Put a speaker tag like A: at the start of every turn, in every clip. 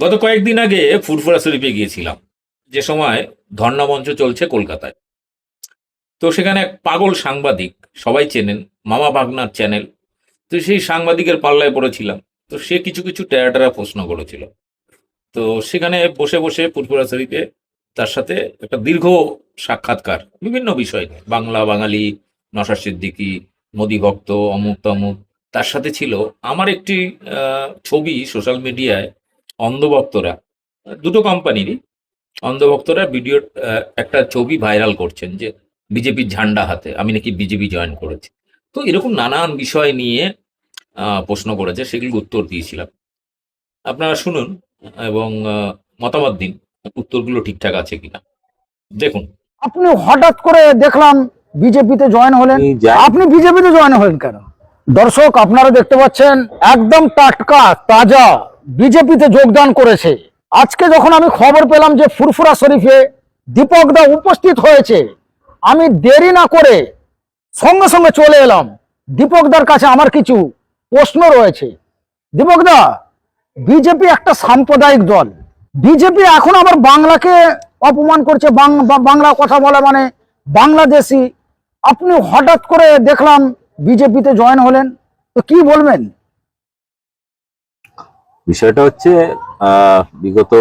A: গত কয়েকদিন আগে ফুরফুরা শরীফে গিয়েছিলাম। যে সময় ধর্ণা মঞ্চ চলছে কলকাতায়। তো সেখানে এক পাগল সাংবাদিক, সবাই চেনেন, মামা ভাগনার চ্যানেল। তো সেই সাংবাদিকের পাল্লায় পড়েছিলাম। তো সে কিছু কিছু টেরা টেরা প্রশ্ন করেছিল। তো সেখানে বসে বসে ফুরফুরা শরীফে তার সাথে একটা দীর্ঘ সাক্ষাৎকার, বিভিন্ন বিষয় নিয়ে। বাংলা, বাঙালি নশা সিদ্দিকি, মোদি ভক্ত, অমুক তমুক। তার সাথে ছিল, আমার একটি ছবি সোশ্যাল মিডিয়ায় অন্ধভক্তরা দুটো কোম্পানিরই অন্ধভক্তরা ভিডিও একটা ছবি ভাইরাল করছেন যে বিজেপির ঝান্ডা হাতে আমি নাকি বিজেপি জয়েন করেছি। তো এরকম নানান বিষয় নিয়ে আহ, প্রশ্ন করেছে সেগুলো উত্তর দিয়েছিলাম। আপনারা শুনুন এবং আহ, মতামত দিন উত্তরগুলো ঠিকঠাক আছে কিনা। দেখুন।
B: আপনি হঠাৎ করে দেখলাম বিজেপিতে জয়েন হলেন। আপনি বিজেপিতে জয়েন হলেন কেন? দর্শক, আপনারা দেখতে পাচ্ছেন একদম টাটকা, তাজা বিজেপিতে যোগদান করেছে। আজকে যখন আমি খবর পেলাম যে ফুরফুরা শরীফে দীপক দা উপস্থিত হয়েছে, আমি দেরি না করে সঙ্গে সঙ্গে চলে এলাম। দীপক দার কাছে আমার কিছু প্রশ্ন রয়েছে। দীপক দা, বিজেপি একটা সাম্প্রদায়িক দল। বিজেপি এখন আবার বাংলাকে অপমান করছে বাংলা কথা বলা মানে বাংলাদেশি। আপনি হঠাৎ করে দেখলাম বিজেপিতে জয়েন হলেন তো কি বলবেন?
C: বিষয়টা হচ্ছে বিগত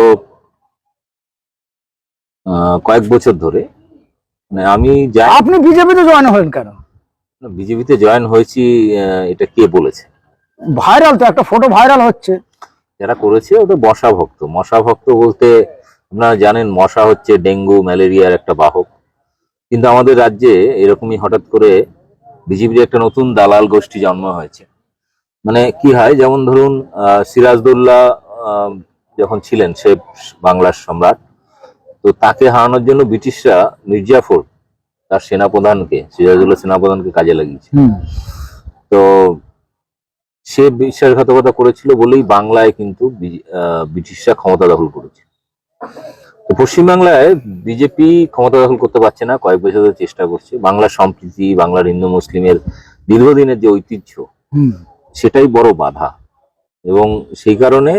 C: কয়েক বছর ধরে মানে আমি
B: আপনি বিজেপিতে জয়েন হলেন কেন?
C: বিজেপিতে জয়েন হয়েছি এটা কে বলেছে?
B: ভাইরাল তো একটা ফটো ভাইরাল হচ্ছে।
C: যারা করেছে ওটা মশা ভক্ত। মশা ভক্ত বলতে আপনারা জানেন মশা হচ্ছে ডেঙ্গু ম্যালেরিয়ার একটা বাহক। কিন্তু আমাদের রাজ্যে এরকমই হঠাৎ করে বিজেপির একটা নতুন দালাল গোষ্ঠী জন্ম হয়েছে। মানে কি হয় যেমন ধরুন সিরাজদৌল্লা যখন ছিলেন সে বাংলার সম্রাট তো তাকে হারানোর জন্য ব্রিটিশরা মির্জাফর তার সেনাপ্রধানকে সিরাজদৌল্লা সেনাপ্রধানকে কাজে লাগিয়েছে। তো সে বিশ্বাসঘাতকতা করেছিল বলেই বাংলায় কিন্তু ব্রিটিশরা ক্ষমতা দখল করেছে। তো পশ্চিমবাংলায় বিজেপি ক্ষমতা দখল করতে পারছে না কয়েক বছর ধরে চেষ্টা করছে। বাংলার সম্প্রীতি বাংলার হিন্দু মুসলিমের দীর্ঘদিনের যে ঐতিহ্য সেটাই বড় বাধা। এবং সেই কারণে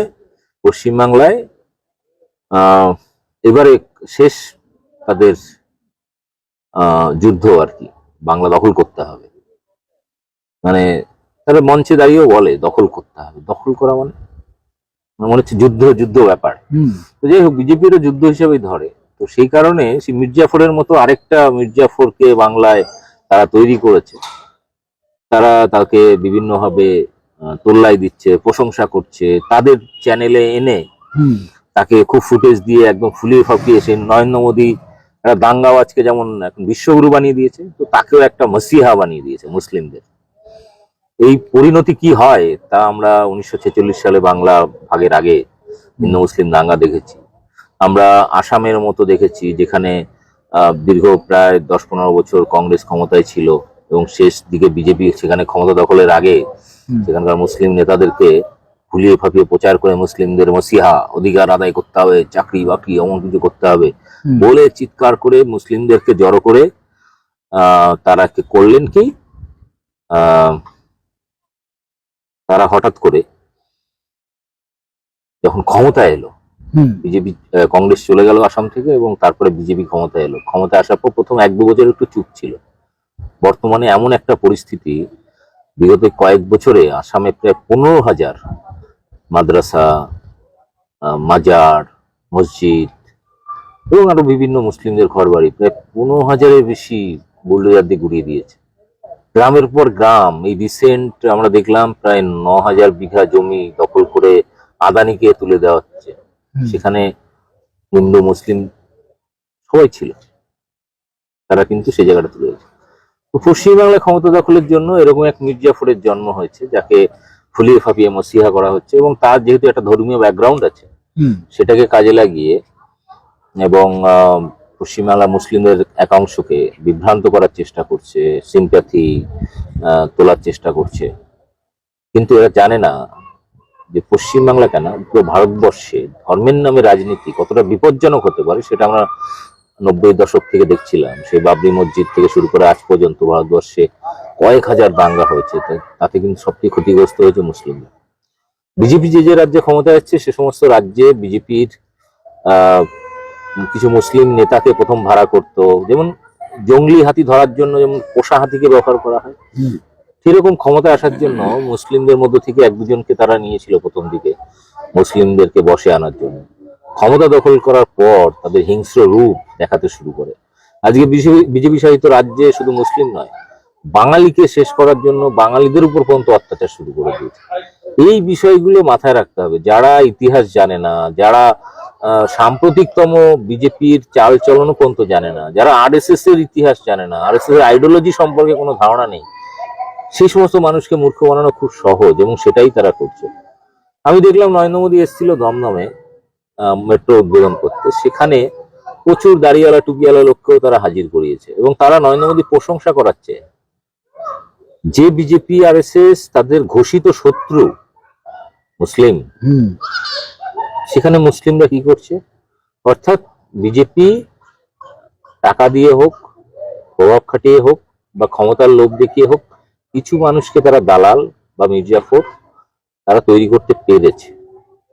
C: পশ্চিমবাংলায় আহ, এবারে শেষ তাদের আহ, যুদ্ধ আর কি বাংলা দখল করতে হবে। মানে তারা মঞ্চে দাঁড়িয়েও বলে দখল করতে হবে। দখল করা মানে? মনে হচ্ছে যুদ্ধ যুদ্ধ ব্যাপার। তো যাই হোক বিজেপিরও যুদ্ধ হিসেবেই ধরে। তো সেই কারণে সেই মির্জাফরের মতো আরেকটা মির্জাফরকে বাংলায় তারা তৈরি করেছে। তারা তাকে বিভিন্নভাবে তোল্লাই দিচ্ছে প্রশংসা করছে। তাদের চ্যানেলে এনে তাকে খুব ফুটেজ দিয়ে একদম ফুলিয়ে ফাঁপিয়ে সে নরেন্দ্র মোদী একটা দাঙ্গাওয়াজকে যেমন এখন বিশ্বগুরু বানিয়ে দিয়েছে তো তাকেও একটা মসিহা বানিয়ে দিয়েছে মুসলিমদের। এই পরিণতি কি হয় তা আমরা উনিশশো ছেচল্লিশ সালে বাংলা ভাগের আগে হিন্দু মুসলিম দাঙ্গা দেখেছি। আমরা আসামের মতো দেখেছি যেখানে দীর্ঘ প্রায় দশ পনেরো বছর কংগ্রেস ক্ষমতায় ছিল এবং শেষ দিকে বিজেপি সেখানে ক্ষমতা দখলের আগে সেখানকার মুসলিম নেতাদেরকে ফুলিয়ে ফাঁপিয়ে প্রচার করে মুসলিমদের মসিহা অধিকার আদায় করতে হবে চাকরি বাকরি এমন কিছু করতে হবে বলে চিৎকার করে মুসলিমদেরকে জড়ো করে আহ, তারা করলেন কি? আহ, তারা হঠাৎ করে যখন ক্ষমতা এলো বিজেপি কংগ্রেস চলে গেল আসাম থেকে এবং তারপরে বিজেপি ক্ষমতা এলো। ক্ষমতা আসার পর প্রথম এক দু বছর একটু চুপ ছিল। বর্তমানে এমন একটা পরিস্থিতি বিগত কয়েক বছরে আসামে প্রায় পনেরো হাজার মাদ্রাসা মাজার মসজিদ এবং আরও বিভিন্ন মুসলিমদের ঘর বাড়ি প্রায় পনেরো হাজারের বেশি বুলডোজার দিয়ে গুড়িয়ে দিয়েছে। গ্রামের পর গ্রাম। এই রিসেন্ট আমরা দেখলাম প্রায় ন হাজার বিঘা জমি দখল করে আদানিকে তুলে দেওয়া হচ্ছে। সেখানে হিন্দু মুসলিম সবাই ছিল। তারা কিন্তু সেই জায়গাটা তুলে গেছে তো পশ্চিমবাংলায় ক্ষমতা দখলের জন্য এরকম এক মির্জাফরের জন্ম হয়েছে যাকে ফুলিয়ে ফাঁপিয়ে মসিহা করা হচ্ছে এবং তার যেহেতু একটা ধর্মীয় ব্যাকগ্রাউন্ড আছে সেটাকে কাজে লাগিয়ে এবং পশ্চিমবাংলা মুসলিমদের এক অংশকে বিভ্রান্ত করার চেষ্টা করছে সিম্প্যাথি তোলার চেষ্টা করছে। কিন্তু এরা জানে না যে পশ্চিমবাংলা কেন পুরো ভারতবর্ষে ধর্মের নামে রাজনীতি কতটা বিপজ্জনক হতে পারে সেটা আমরা নব্বই দশক থেকে দেখছিলাম। সেই বাবরি মসজিদ থেকে শুরু করে আজ পর্যন্ত ভারতবর্ষে কয়েক হাজার দাঙ্গা হয়েছে তাতে কিন্তু সবচেয়ে ক্ষতিগ্রস্ত হয়েছে মুসলিমরা। বিজেপি যে যে রাজ্যে ক্ষমতায় যাচ্ছে সে সমস্ত রাজ্যে বিজেপির কিছু মুসলিম নেতাকে প্রথম ভাড়া করত। যেমন জঙ্গলি হাতি ধরার জন্য যেমন পোষা হাতিকে ব্যবহার করা হয় সেরকম ক্ষমতা আসার জন্য মুসলিমদের মধ্য থেকে এক দুজনকে তারা নিয়েছিল প্রথম দিকে মুসলিমদেরকে বসে আনার জন্য। ক্ষমতা দখল করার পর তাদের হিংস্র রূপ দেখাতে শুরু করে। আজকে বিজেপি শাসিত রাজ্যে শুধু মুসলিম নয় বাঙালিকে শেষ করার জন্য বাঙালিদের উপর পর্যন্ত অত্যাচার শুরু করে দিয়েছে। এই বিষয়গুলো মাথায় রাখতে হবে। যারা ইতিহাস জানে না, যারা সাম্প্রতিকতম বিজেপির চাল চলনও পর্যন্ত জানে না, যারা আরএসএস এর ইতিহাস জানে না আরএসএস এর আইডিওলজি সম্পর্কে কোনো ধারণা নেই, সেই সমস্ত মানুষকে মূর্খ বানানো খুব সহজ এবং সেটাই তারা করছে। আমি দেখলাম নরেন্দ্র মোদী এসেছিল দমদমে মেট্রো উদ্বোধন করতে। সেখানে প্রচুর দাড়িওয়ালা টুপিওয়ালা লোককেও তারা হাজির করিয়েছে এবং তারা নরেন্দ্র মোদী প্রশংসা করাচ্ছে। যে বিজেপি আর তাদের ঘোষিত শত্রু মুসলিম। সেখানে মুসলিমরা কি করছে? অর্থাৎ বিজেপি টাকা দিয়ে হোক প্রভাব খাটিয়ে হোক বা ক্ষমতার লোভ দেখিয়ে হোক কিছু মানুষকে তারা দালাল বা মির্জাফর তারা তৈরি করতে পেরেছে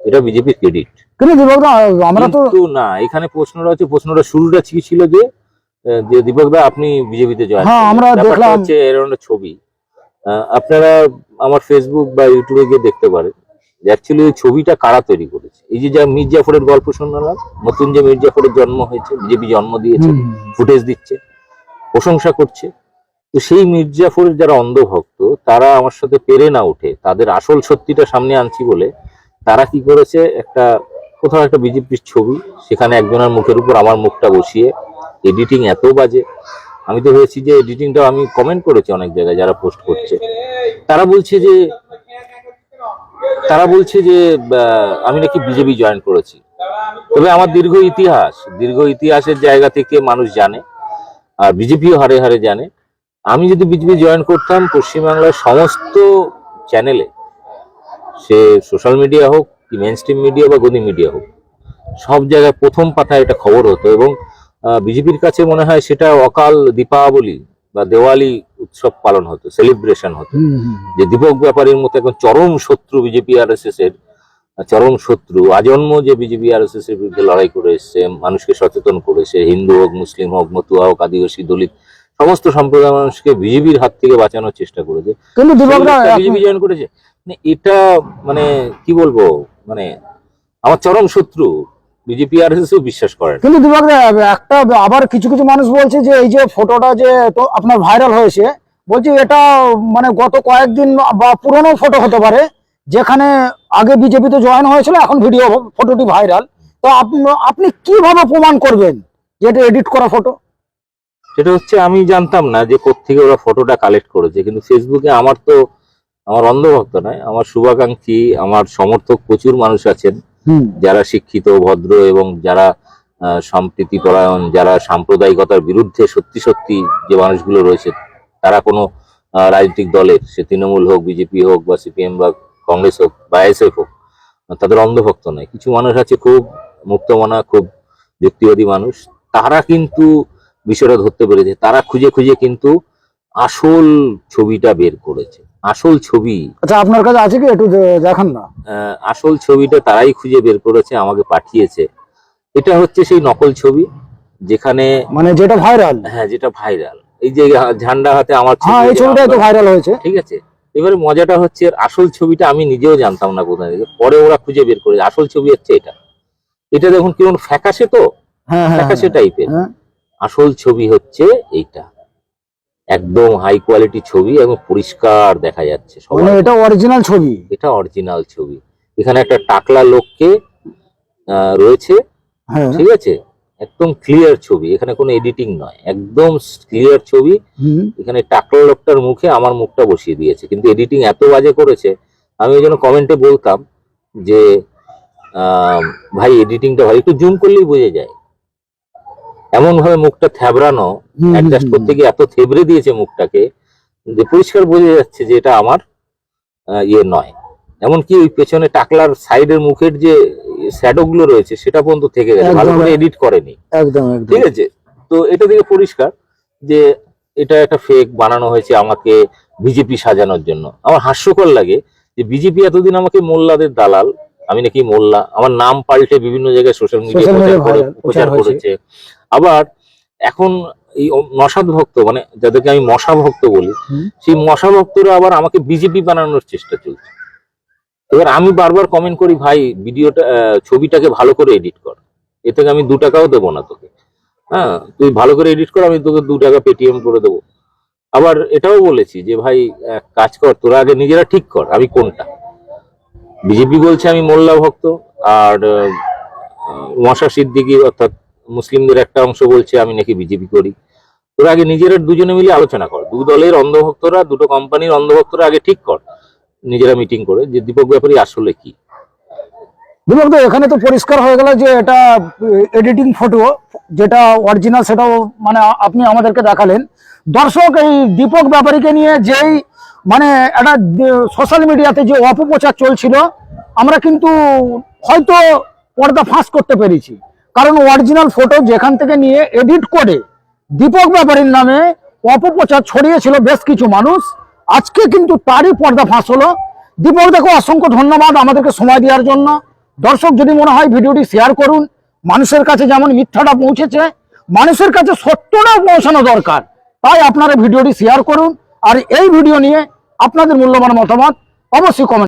C: এটা বিজেপির ক্রেডিট।
B: আমরা তো
C: না এখানে প্রশ্নটা হচ্ছে প্রশ্নটা শুরুটা ছিল যে আহ, দীপক দা আপনি বিজেপিতে জয়েন
B: হ্যাঁ, আমরা দেখলাম-
C: হচ্ছে এরকম ছবি। আপনারা আমার ফেসবুক বা ইউটিউবে গিয়ে দেখতে পারেন অ্যাকচুয়ালি ওই ছবিটা কারা তৈরি করেছে। এই যে যা মির্জাফরের গল্প শুনলাম নতুন যে মির্জাফরের জন্ম হয়েছে বিজেপি জন্ম দিয়েছে ফুটেজ দিচ্ছে প্রশংসা করছে তো সেই মির্জাফরের যারা অন্ধভক্ত তারা আমার সাথে পেরে না উঠে তাদের আসল সত্যিটা সামনে আনছি বলে তারা কি করেছে একটা কোথাও একটা বিজেপির ছবি সেখানে একজনের মুখের উপর আমার মুখটা বসিয়ে এডিটিং এত বাজে আমি তো হয়েছি যে এডিটিংটা আমি কমেন্ট করেছি অনেক জায়গায় যারা পোস্ট করছে। তারা বলছে যে, তারা বলছে যে আমি নাকি বিজেপি জয়েন করেছি। তবে আমার দীর্ঘ ইতিহাস, দীর্ঘ ইতিহাসের জায়গা থেকে মানুষ জানে, আর বিজেপিও হারে হারে জানে। আমি যদি বিজেপি জয়েন করতাম, পশ্চিমবাংলার সমস্ত চ্যানেলে সে সোশ্যাল মিডিয়া হোক, কি মেন স্ট্রিম মিডিয়া বা গদি মিডিয়া হোক, সব জায়গায় প্রথম পাতায় এটা খবর হতো এবং বিজেপির কাছে মনে হয় সেটা অকাল দীপাবলি বা দেওয়ালি উৎসব পালন হতো সেলিব্রেশন হতো। যে দীপক ব্যাপারীর মতো এখন চরম শত্রু বিজেপি আর এস এর চরম শত্রু। আজন্ম যে বিজেপি আর এস এর বিরুদ্ধে লড়াই করে এসছে মানুষকে সচেতন করেছে হিন্দু হোক মুসলিম হোক মতুয়া হোক আদিবাসী দলিত সমস্ত সম্প্রদায়ের মানুষকে বিজেপির হাত থেকে বাঁচানোর চেষ্টা করেছে।
B: কিন্তু
C: বিজেপি জয়েন করেছে। মানে এটা মানে কি বলব মানে আমার চরম শত্রু। বিজেপি আর এস বিশ্বাস করে
B: কিন্তু দীপকদা একটা আবার কিছু কিছু মানুষ বলছে যে এই যে ফটোটা যে তো আপনার ভাইরাল হয়েছে বলছে এটা মানে গত কয়েকদিন বা পুরনো ফটো হতে পারে যেখানে আগে বিজেপিতে জয়েন হয়েছিল এখন ভিডিও ফটোটি ভাইরাল তো আপ- আপনি কীভাবে প্রমাণ করবেন যে এটা এডিট করা ফটো
C: সেটা হচ্ছে আমি জানতাম না যে কোত্থেকে ওরা ফটোটা কালেক্ট করেছে কিন্তু ফেসবুকে আমার তো আমার অন্ধভক্ত নয় আমার শুভাকাঙ্ক্ষী আমার সমর্থক প্রচুর মানুষ আছেন। যারা শিক্ষিত, ভদ্র এবং যারা সম্প্রীতি পরায়ণ যারা সাম্প্রদায়িকতার বিরুদ্ধে সত্যি সত্যি যে মানুষগুলো রয়েছে, তারা কোনো রাজনৈতিক দলের, সে তৃণমূল হোক, বিজেপি হোক বা সিপিএম বা কংগ্রেস হোক বা এসএফ হোক, তাদের অন্ধভক্ত নয়। কিছু মানুষ আছে খুব মুক্তমনা খুব যুক্তিবাদী মানুষ, তারা কিন্তু বিষয়টা ধরতে পেরেছে, তারা খুঁজে খুঁজে কিন্তু আসল ছবিটা বের করেছে। আসল ছবি।
B: আচ্ছা আপনার কাছে আছে কি একটু দেখান না?
C: আসল ছবিটা তারাই খুঁজে বের করেছে আমাকে পাঠিয়েছে। এটা হচ্ছে সেই নকল ছবি যেখানে
B: মানে যেটা ভাইরাল
C: হ্যাঁ যেটা ভাইরাল এই যে ঝান্ডা হাতে আমার ছবি,
B: হ্যাঁ এই ছবিটাই তো ভাইরাল হয়েছে।
C: ঠিক আছে। এবারে মজাটা হচ্ছে এর আসল ছবিটা আমি নিজেও জানতাম না কোথায় থেকে। পরে ওরা খুঁজে বের করেছে। আসল ছবি হচ্ছে এটা। এটা দেখুন কেমন ফ্যাকাশে তো?
B: হ্যাঁ হ্যাঁ
C: ফ্যাকাশে টাইপের
B: হ্যাঁ।
C: আসল ছবি হচ্ছে এইটা। একদম হাই কোয়ালিটি ছবি এবং পরিষ্কার দেখা যাচ্ছে
B: মানে এটা অরিজিনাল ছবি?
C: এটা অরিজিনাল ছবি। এখানে একটা টাকলা লোককে রয়েছে
B: হ্যাঁ।
C: ঠিক আছে? একদম ক্লিয়ার ছবি এখানে কোনো এডিটিং নয় একদম ক্লিয়ার ছবি। এখানে টাকলা লোকটার মুখে আমার মুখটা বসিয়ে দিয়েছে কিন্তু এডিটিং এত বাজে করেছে আমি ওই জন্য কমেন্টে বলতাম যে আহ, ভাই এডিটিংটা ভাই একটু জুম করলেই বোঝা যায়। এমন ভাবে মুখটা থ্যাবড়ানো
B: হুম,
C: অ্যাডজাস্ট করতে গিয়ে এত থেবড়ে দিয়েছে মুখটাকে যে পরিষ্কার বোঝা যাচ্ছে যে এটা আমার ইয়ে নয়। এমনকি ওই পেছনে টাকলার সাইডের মুখের যে শ্যাডো গুলো রয়েছে সেটা পর্যন্ত থেকে গেছে। ভালো করে এডিট করেনি।
B: একদম
C: ঠিক আছে? তো এটা থেকে পরিষ্কার যে এটা একটা ফেক বানানো হয়েছে আমাকে বিজেপি সাজানোর জন্য। আমার হাস্যকর লাগে যে বিজেপি এতদিন আমাকে মোল্লাদের দালাল আমি নাকি মোল্লা আমার নাম পাল্টে বিভিন্ন জায়গায় সোশ্যাল মিডিয়া প্রচার। করেছে। আবার এখন এই মশাদ ভক্ত মানে যাদেরকে আমি মশা ভক্ত বলি সেই মশা ভক্তরা আবার আমাকে বিজেপি বানানোর চেষ্টা চলছে। এবার আমি বারবার কমেন্ট করি ভাই ভিডিওটা ছবিটাকে ভালো করে এডিট কর। এ থেকে আমি দু টাকাও দেবো না তোকে। হ্যাঁ তুই ভালো করে এডিট কর আমি তোকে দু টাকা পেটিএম করে দেবো। আবার এটাও বলেছি যে ভাই কাজ কর তোরা আগে নিজেরা ঠিক কর আমি কোনটা? বিজেপি বলছে আমি মোল্লা ভক্ত আর মশা সিদ্দিকি অর্থাৎ মুসলিমদের একটা অংশ বলছে, আমি নাকি বিজেপি করি। তোরা আগে নিজেরা দুজনে মিলে আলোচনা কর। দু দলের অন্ধভক্তরা, দুটো কোম্পানির অন্ধভক্তরা আগে ঠিক কর। নিজেরা মিটিং করে যে দীপক ব্যাপারী আসলে কি।
B: দীপক এখানে তো পরিষ্কার হয়ে গেল যে এটা এডিটিং ফটো যেটা অরিজিনাল সেটাও মানে আপনি আমাদেরকে দেখালেন। দর্শক, এই দীপক ব্যাপারীকে নিয়ে যেই মানে একটা সোশ্যাল মিডিয়াতে যে অপপ্রচার চলছিল, আমরা কিন্তু হয়তো পর্দা ফাঁস করতে পেরেছি। কারণ অরিজিনাল ফটো যেখান থেকে নিয়ে এডিট করে দীপক ব্যাপারীর নামে অপপ্রচার ছড়িয়েছিল বেশ কিছু মানুষ। আজকে কিন্তু তারই পর্দা ফাঁস হলো। দীপক, দেখো, অসংখ্য ধন্যবাদ আমাদেরকে সময় দেওয়ার জন্য। দর্শক, যদি মনে হয় ভিডিওটি শেয়ার করুন, মানুষের কাছে যেমন মিথ্যাটা পৌঁছেছে, মানুষের কাছে সত্যটাও পৌঁছানো দরকার। তাই আপনারা ভিডিওটি শেয়ার করুন। আর এই ভিডিও নিয়ে আপনাদের মূল্যবান মতামত অবশ্যই কমেন্ট